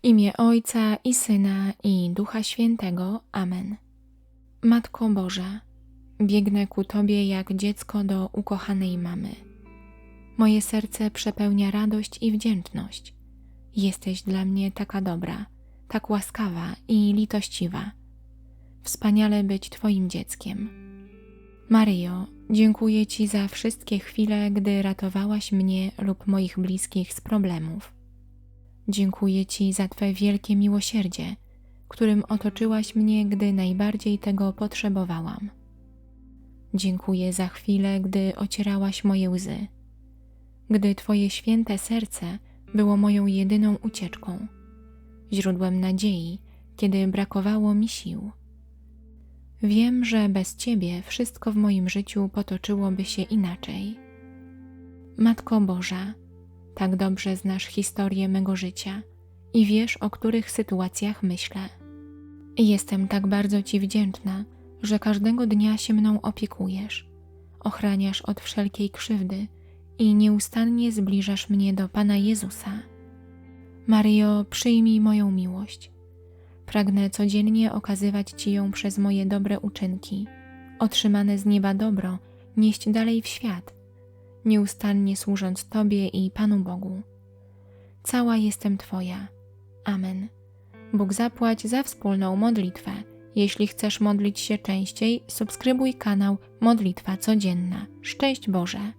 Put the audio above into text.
W imię Ojca i Syna i Ducha Świętego. Amen. Matko Boża, biegnę ku Tobie jak dziecko do ukochanej mamy. Moje serce przepełnia radość i wdzięczność. Jesteś dla mnie taka dobra, tak łaskawa i litościwa. Wspaniale być Twoim dzieckiem. Maryjo, dziękuję Ci za wszystkie chwile, gdy ratowałaś mnie lub moich bliskich z problemów. Dziękuję Ci za Twe wielkie miłosierdzie, którym otoczyłaś mnie, gdy najbardziej tego potrzebowałam. Dziękuję za chwilę, gdy ocierałaś moje łzy, gdy Twoje święte serce było moją jedyną ucieczką, źródłem nadziei, kiedy brakowało mi sił. Wiem, że bez Ciebie wszystko w moim życiu potoczyłoby się inaczej. Matko Boża, tak dobrze znasz historię mego życia i wiesz, o których sytuacjach myślę. Jestem tak bardzo Ci wdzięczna, że każdego dnia się mną opiekujesz, ochraniasz od wszelkiej krzywdy i nieustannie zbliżasz mnie do Pana Jezusa. Mario, przyjmij moją miłość. Pragnę codziennie okazywać Ci ją przez moje dobre uczynki, otrzymane z nieba dobro, nieść dalej w świat, nieustannie służąc Tobie i Panu Bogu. Cała jestem Twoja. Amen. Bóg zapłać za wspólną modlitwę. Jeśli chcesz modlić się częściej, subskrybuj kanał Modlitwa Codzienna. Szczęść Boże!